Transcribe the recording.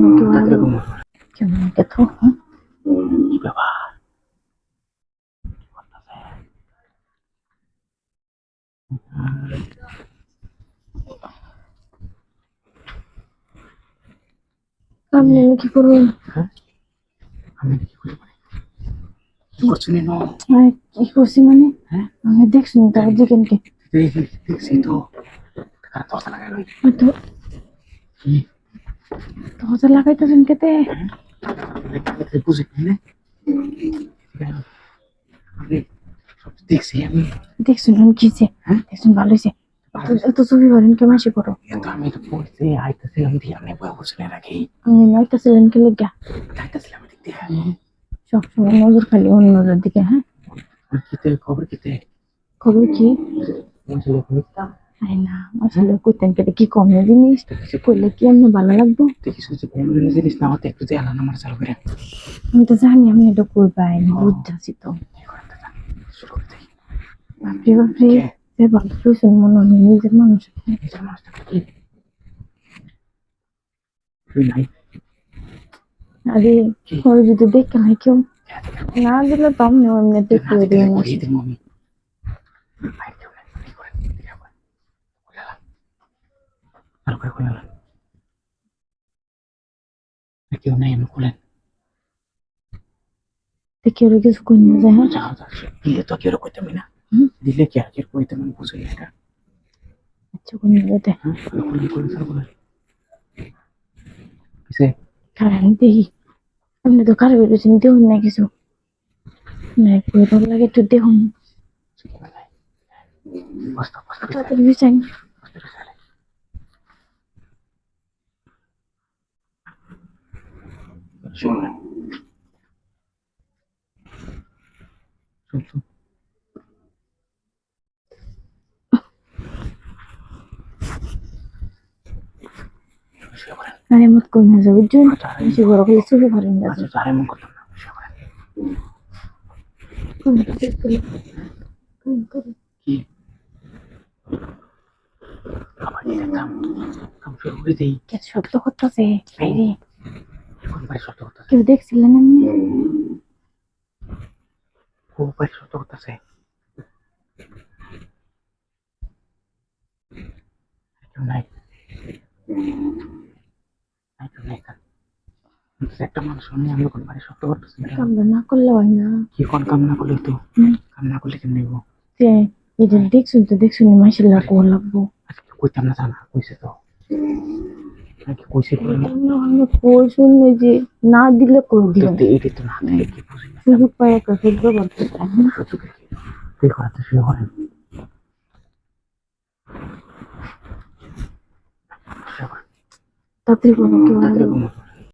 কোনো কেউ তাড়াতাড়ি আলো ঘুমো। কেমন একটা তো হ্যাঁ? কি ব্যাপার আপনি কি করবেন আমি কি করি মানে? কি করছো নিনো আমি কি করছি মানে হ্যাঁ আমি দেখছি তার যেখানকে দেখি দেখছি তো কার দরজা লাগাই লই হয়তো কি দরজা লাগাইতেছেন কেতে দেখতে বুঝি না আমি সব দেখছি আমি দেখছেন আমি কিছে হ্যাঁ? দেখছেন ভালো হয়েছে এত ছবি পারেন কে মাসি করো এত আমি তো পড়তে আইতেছিলাম দিয়ে আমি বই বসে রাখি আমি নাইতেছিলেন কে লেগা আইতেছিলাম দিক দিয়ে সবসময় নজর খালি অন্য নজর দিকে হ্যাঁ আর কিতে খবর কিতে খবর কি মজলে কইতাম আরে না আসলে করতেন কেটে কি কম জিনিস করলে কি এমনি ভালো লাগবো? শুনছি কোনো দিনের জিনিস না হতে একটু দেয়ালা নামার চালু করে আমি তো জানি আমি এটা কই পাই না বুঝতেছি তো। শুরু করে বাপরে বাপরে সে ভালো শুয়েছেন মনে হয় নিজের মানুষ। নিজের মানুষটা নাই। আরে? পরে যদি দেখে নাই কেউ? না দিলে তো আমি এমনি দেখতে না, দিই দেখে না করিয়ে দিবো আমি। বাইরে কেউ নাই, কি করে? দেখে আবার। খুলে আলাম। ভালো করে খুলে। আর কেউ নাই, আমি খুলেন। কিছু কই না যায় হ্যাঁ যাও, যাও, দিলে তো কেউ কইতামই না। দিলে কি আর কেউ কইতাম আমি বুঝি এটা। আচ্ছা যেতে হ্যাঁ? খুলে, খুলে, খুলে, খুলে, খুলে। কিসে? কারণ দেখি আপনি তো কারও বেরোছেন দেখুন না কিছু না কই লাগে একটু। বস্তা, বস্তা, しょうがない。そうそう。አሬ ምትኮኝ ነው እጁን ሲወራ ሁለት ሰው ይባል እንደዚህ ዛሬ ምን ቁጥ ነው ሻባ কেউ দেখছিলেন এমনি কোন বাড়ি শব্দ করতেছে? কেউ নাই। নাই, কেউ নাই একটা মানুষ নিয়ে আমি কোন বাড়ি শব্দ করতেছি না। না করলে হয় না কি কোন কাম না করলে তো হুম। কাম না করলে কেমন নেব যে এটা দেখছুন তো দেখছুন মাসির লাগবো আজকে কইতাম না জানা কইছে তো নাকি কইছে কই না আমরা কই শুনলে যে না দিলে কই দিলেন তো এটা তো না দিলে কি বুঝি শুধু পায় একটা শুদ্ধ বলতে চায় না সহ্য করে কি তুই করাতে শুয়ে পড়েন শুয়ে পড়েন। তাড়াতাড়ি। ঘুমো।